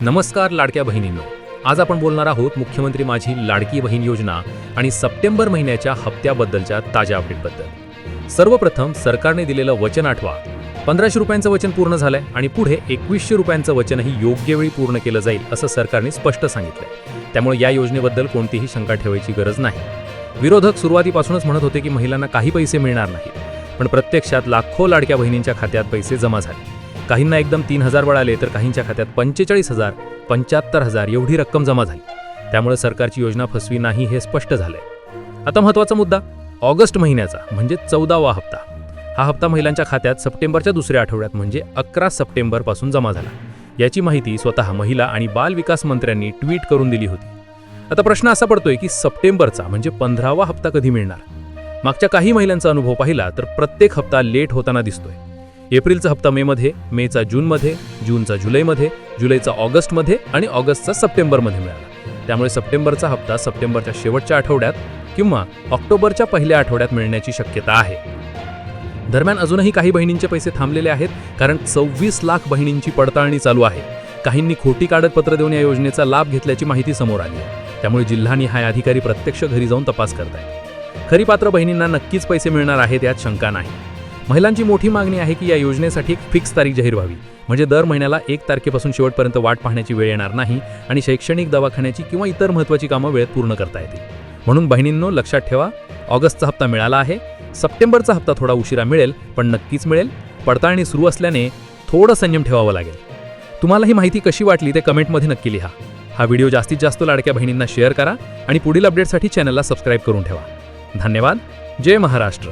नमस्कार लाडक्या बहिणींनो. आज आपण बोलणार आहोत मुख्यमंत्री माझी लाडकी बहीण योजना आणि सप्टेंबर महिन्याच्या हप्त्याबद्दलच्या ताज्या अपडेटबद्दल. सर्वप्रथम सरकारने दिलेलं वचन आठवा. पंधराशे रुपयांचं वचन पूर्ण झालंय आणि पुढे एकवीसशे रुपयांचं वचनही योग्य वेळी पूर्ण केलं जाईल असं सरकारने स्पष्ट सांगितलंय. त्यामुळे या योजनेबद्दल कोणतीही शंका ठेवायची गरज नाही. विरोधक सुरुवातीपासूनच म्हणत होते की महिलांना काही पैसे मिळणार नाहीत पण प्रत्यक्षात लाखो लाडक्या बहिणींच्या खात्यात पैसे जमा झाले. काहींना एकदम तीन हजार वळाले तर काहींच्या खात्यात पंचेचाळीस हजार पंच्याहत्तर हजार एवढी रक्कम जमा झाली. त्यामुळे सरकारची योजना फसवी नाही हे स्पष्ट झालंय. आता महत्त्वाचा मुद्दा ऑगस्ट महिन्याचा म्हणजे चौदावा हप्ता. हा हप्ता महिलांच्या खात्यात सप्टेंबरच्या दुसऱ्या आठवड्यात म्हणजे अकरा सप्टेंबरपासून जमा झाला. याची माहिती स्वतः महिला आणि बाल विकास मंत्र्यांनी ट्विट करून दिली होती. आता प्रश्न असा पडतोय की सप्टेंबरचा म्हणजे पंधरावा हप्ता कधी मिळणार? मागच्या काही महिलांचा अनुभव पाहिला तर प्रत्येक हप्ता लेट होताना दिसतोय. एप्रिलचा हप्ता मेमध्ये मेचा जूनमध्ये जूनचा जुलैमध्ये जुलैचा ऑगस्टमध्ये आणि ऑगस्टचा सप्टेंबरमध्ये मिळाला. त्यामुळे सप्टेंबरचा हप्ता सप्टेंबरच्या शेवटच्या आठवड्यात किंवा ऑक्टोबरच्या पहिल्या आठवड्यात मिळण्याची शक्यता आहे. दरम्यान अजूनही काही बहिणींचे पैसे थांबलेले आहेत कारण सव्वीस लाख बहिणींची पडताळणी चालू आहे. काहींनी खोटी कागदपत्र देऊन या योजनेचा लाभ घेतल्याची माहिती समोर आली आहे. त्यामुळे जिल्हानिहाय अधिकारी प्रत्यक्ष घरी जाऊन तपास करत आहेत खरी पात्र बहिणींना नक्कीच पैसे मिळणार आहेत यात शंका नाही. महिलांची मोठी मागणी आहे की या योजनेसाठी एक फिक्स तारीख जाहीर व्हावी. म्हणजे दर महिन्याला एक तारखेपासून शेवटपर्यंत वाट पाहण्याची वेळ येणार नाही आणि शैक्षणिक दवाखान्याची किंवा इतर महत्त्वाची कामं वेळेत पूर्ण करता येतील. म्हणून बहिणींनो लक्षात ठेवा ऑगस्टचा हप्ता मिळाला आहे. सप्टेंबरचा हप्ता थोडा उशिरा मिळेल पण नक्कीच मिळेल. पडताळणी सुरू असल्याने थोडं संयम ठेवावं लागेल. तुम्हाला ही माहिती कशी वाटली ते कमेंटमध्ये नक्की लिहा. हा व्हिडिओ जास्तीत जास्त लाडक्या बहिणींना शेअर करा आणि पुढील अपडेटसाठी चॅनलला सबस्क्राईब करून ठेवा. धन्यवाद. जय महाराष्ट्र.